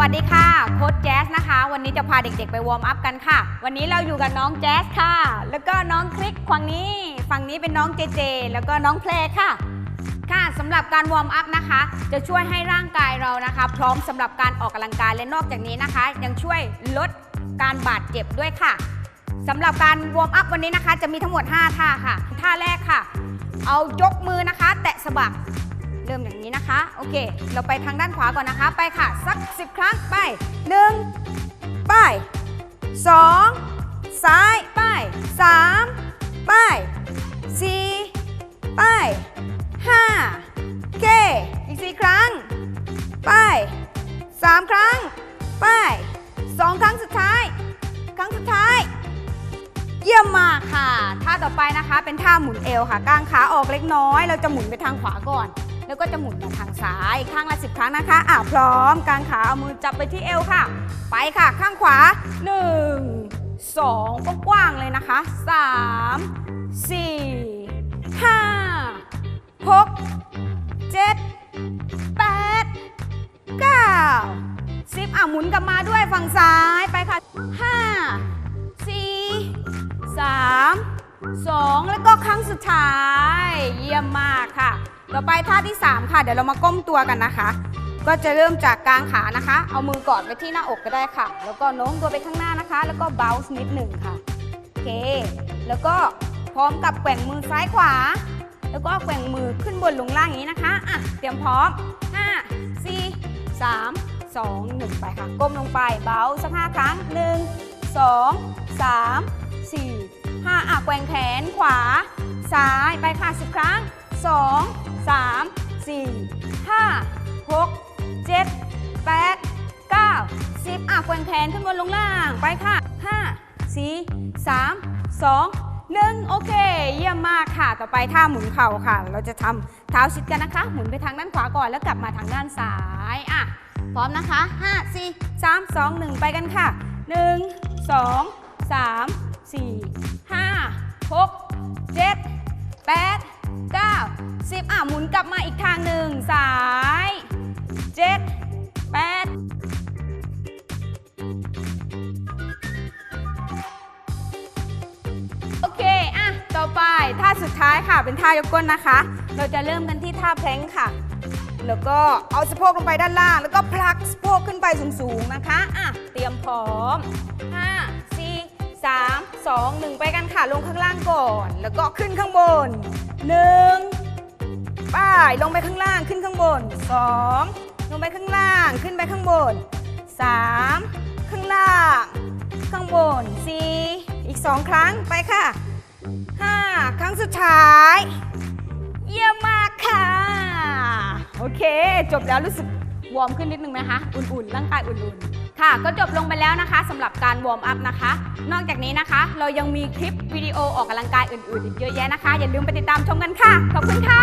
วัสดีค่ะ โค้ชแจ๊สนะคะ วันนี้จะพาเด็กๆไปวอร์มอัพกันค่ะ วันนี้เราอยู่กับน้องแจ๊สค่ะ แล้วก็น้องคลิกฝั่งนี้ ฝั่งนี้เป็นน้องเจเจ แล้วก็น้องเพลค่ะ ค่ะสำหรับการวอร์มอัพนะคะ จะช่วยให้ร่างกายเรานะคะ พร้อมสำหรับการออกกำลังกายและนอกจากนี้นะคะ ยังช่วยลดการบาดเจ็บด้วยค่ะสำหรับการวอร์มอัพวันนี้นะคะ จะมีทั้งหมด 5 ท่าค่ะ ท่าแรกค่ะ เอายกมือนะคะ แตะสะบัก เริ่มอย่างนี้นะคะ โอเค เราไปทางด้านขวาก่อนนะคะ ไปค่ะ สัก 10 ครั้ง ไป 1 ไป 2 ซ้าย ไป 3 ไป 4 ไป 5 โอเค อีก 4 ครั้ง ไป 3 ครั้ง ไป 2 ครั้งสุดท้าย ครั้งสุดท้ายเยี่ยมมากค่ะ ท่าต่อไปนะคะ เป็นท่าหมุนเอวค่ะกางขาออกเล็กน้อย เราจะหมุนไปทางขวาก่อน แล้วก็จะหมุนมาทางซ้ายข้างละสิบครั้งนะคะอะพร้อมกางขาเอามือจับไปที่เอวค่ะ ไปค่ะข้างขวา 1 2 กว้างๆเลยนะคะ 3 4 5 6 7 8 9 10อะหมุนกลับมาด้วยฝั่งซ้ายไปค่ะ 5 2 แล้วก็ครั้งสุดท้าย เยี่ยมมากค่ะ ต่อไปท่าที่ 3 ค่ะ เดี๋ยวเรามาก้มตัวกันนะคะ ก็จะเริ่มจากกลางขานะคะ เอามือกอดไปที่หน้าอกก็ได้ค่ะ แล้วก็โน้มตัวไปข้างหน้านะคะ แล้วก็เบาส์นิดหนึ่งค่ะโอเค แล้วก็พร้อมกับแกว่งมือซ้ายขวา แล้วก็แกว่งมือขึ้นบนลงล่างอย่างนี้นะคะอะเตรียมพร้อม 5 4 3 2 1 ไปค่ะ ก้มลงไปเบาสัก 5 ครั้ง 1 2 3 4 5อะแกว่งแขนขวา ซ้ายไปค่ะ 10 ครั้ง 2 3 4 5 6 7 8 9 10อะแกว่งแขนขึ้นบนลงล่างไปค่ะ 5 4 3 2 1 โอเค เยี่ยมมากค่ะ ต่อไปท่าหมุนเข่าค่ะ เราจะทำเท้าชิดกันนะคะ หมุนไปทางด้านขวาก่อนแล้วกลับมาทางด้านซ้ายอะพร้อมนะคะ 5 4 3 2 1 ไปกันค่ะ 1 2 3 4 5 6 7 8 9 10 อะหมุนกลับมาอีกทางหนึ่งซ้าย 7 8 โอเค อะ ต่อไปท่าสุดท้ายค่ะ เป็นท่ายกก้นนะคะ เราจะเริ่มกันที่ท่าแพลงค่ะ แล้วก็เอาสะโพกลงไปด้านล่าง แล้วก็ผลักสะโพกขึ้นไปสูงๆนะคะ อะ เตรียมพร้อม 5 3 2 1 ไปกันค่ะ ลงข้างล่างก่อน แล้วก็ขึ้นข้างบน 1 ป้าย ลงไปข้างล่างขึ้นข้างบน 2 ลงไปข้างล่างขึ้นไปข้างบน 3 ข้างล่าง ข้างบน 4 อีก 2 ครั้งไปค่ะ 5 ครั้งสุดท้าย เยี่ยมมากค่ะ โอเค จบแล้วรู้สึกวอร์มขึ้นนิดนึงไหมคะ อุ่นๆ ร่างกายอุ่นๆ ค่ะก็จบลงไปแล้วนะคะสำหรับการวอร์มอัพนะคะ นอกจากนี้นะคะ เรายังมีคลิปวิดีโอออกกำลังกายอื่นๆอีกเยอะแยะนะคะ อย่าลืมไปติดตามชมกันค่ะ ขอบคุณค่ะ